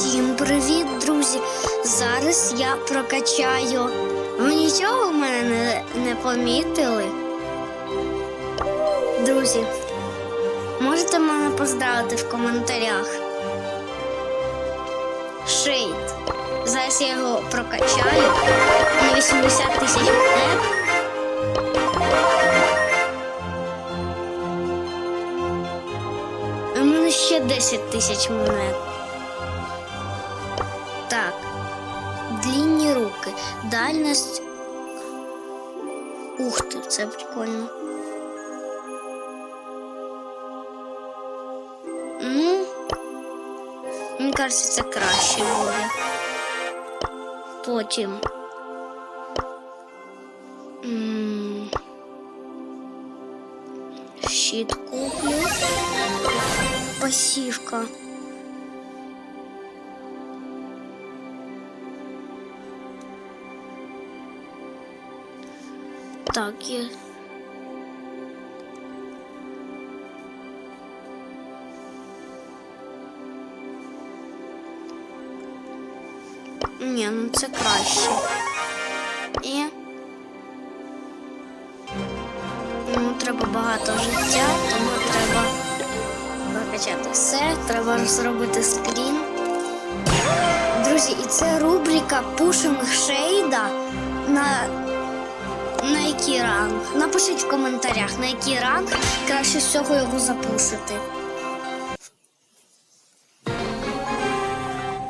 Всім привіт, друзі! Зараз я прокачаю. Ви нічого в мене не, не помітили? Друзі, можете мене поздравити в коментарях. Шейд. Зараз я його прокачаю на 80 тисяч монет. У мене ще 10 тисяч монет. Дальність. Ух ти, це прикольно. Ну, мені кажеться, це краще буде. Потім. Щит куплю. Пасівка. Так, я... Ні, ну це краще. І... Ну, треба багато життя, тому треба прокачати все, треба зробити скрін. Друзі, і це рубрика пушинг шейда на на який ранг? Напишіть в коментарях, на який ранг краще всього його запушити.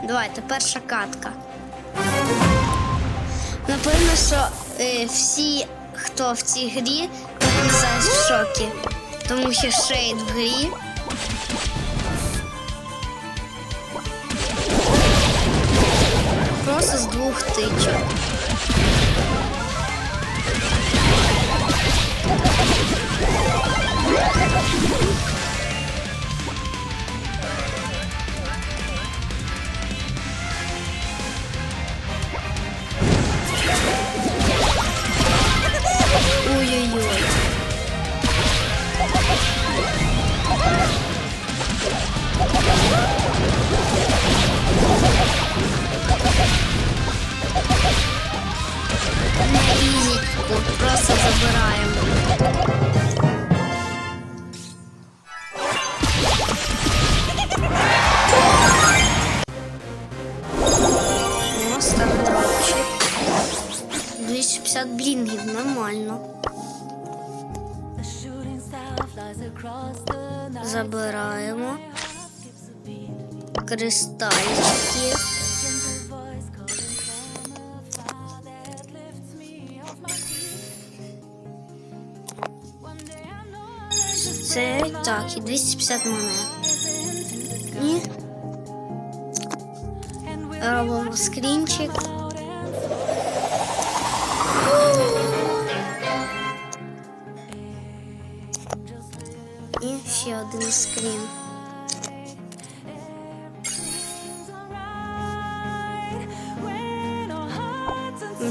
Давайте, перша катка. Напевно, що е, всі, хто в цій грі, зараз в шокі. Тому що шейд в грі. Просто з двох тичок. Забираємо. О, стардропчик. 250 блінгів, нормально. Забираємо кристальчики. Це так, і 250 монет. І робимо скрінчик. І ще один скрін.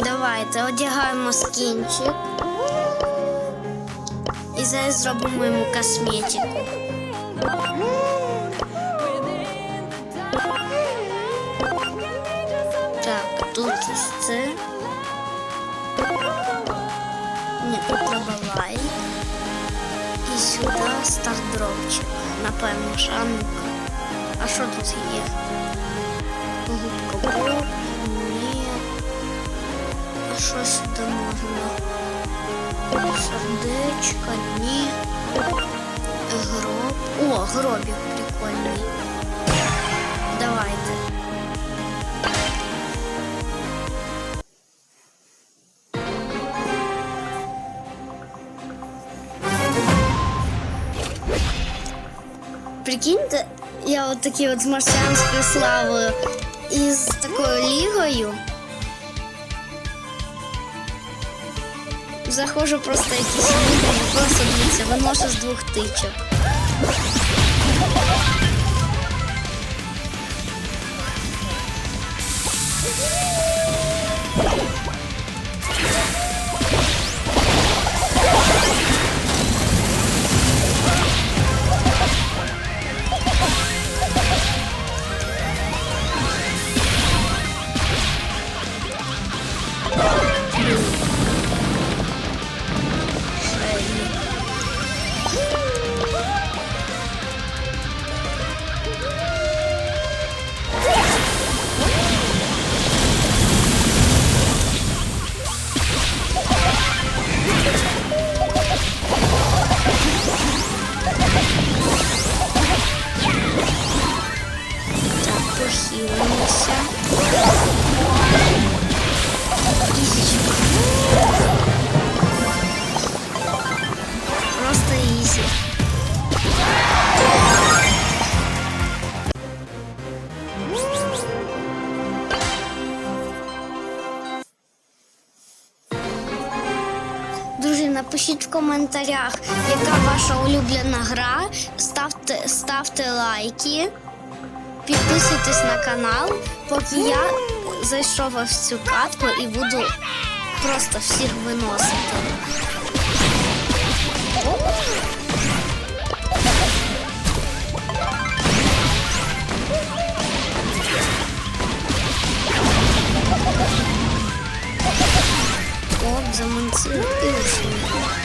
Давайте одягаємо скінчик. І зараз зробимо йому косметику. Так, тут ось це. Ні, тут треба лайк. І сюди стардропчик. Напевно ж, а ну-ка. А що тут є? Губка Боб? Ні. А що сюди можна? Сердечко, ні. Гроб. О, гробик прикольний. Давайте. Прикиньте, я от такий от з марсіанською славою і з такою лігою. Захожу просто якісь люди просто дивіться, виношу з двох тичок. Yeah. Похилимося. Просто ізі. Друзі, напишіть в коментарях, яка ваша улюблена гра. Ставте, ставте лайки, підписуйтесь на канал, поки я зайшов в цю катку і буду просто всіх виносити. Оп, заманців і ушли.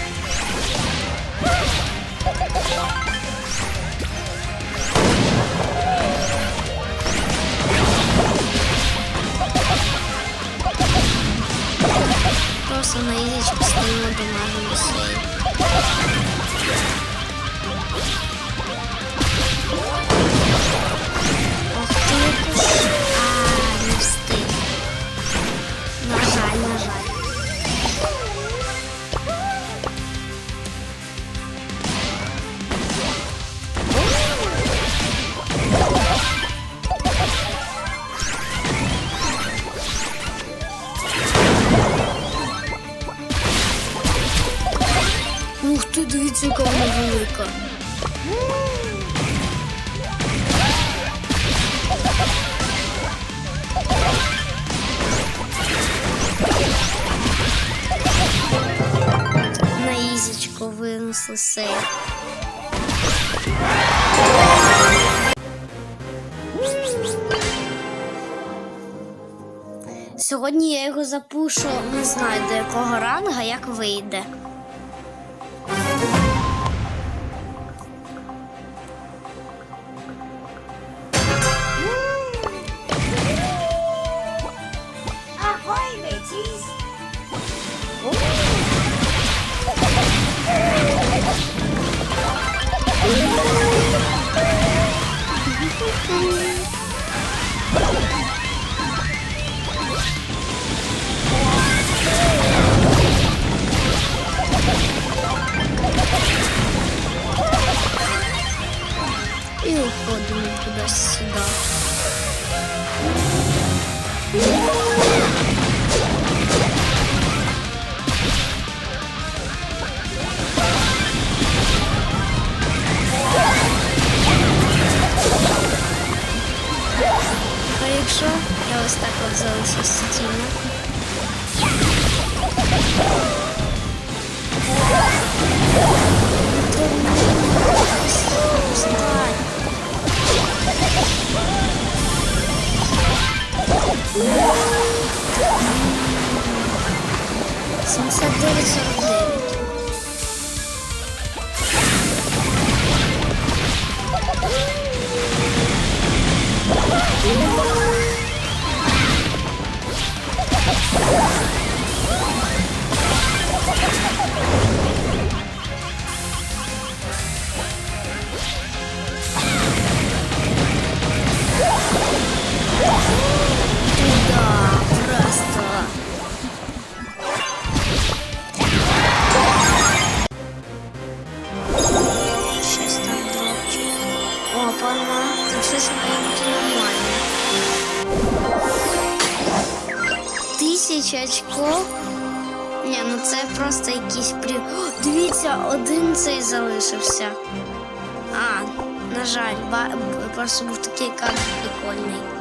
Ух ти, дивіться, яка вона велика. На ізічку винесли сейф. Сьогодні я його запушу, не знаю до якого ранга, як вийде. І уходимо кудись сюди. А якщо я ось так от залишу стіну? Дивіться, один цей залишився. А, на жаль, ба... просто був такий кадр прикольний.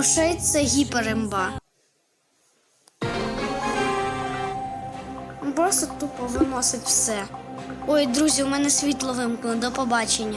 Ну, це гіперемба. Він Просто тупо виносить все. Ой, друзі, у мене світло вимкнуло. До побачення.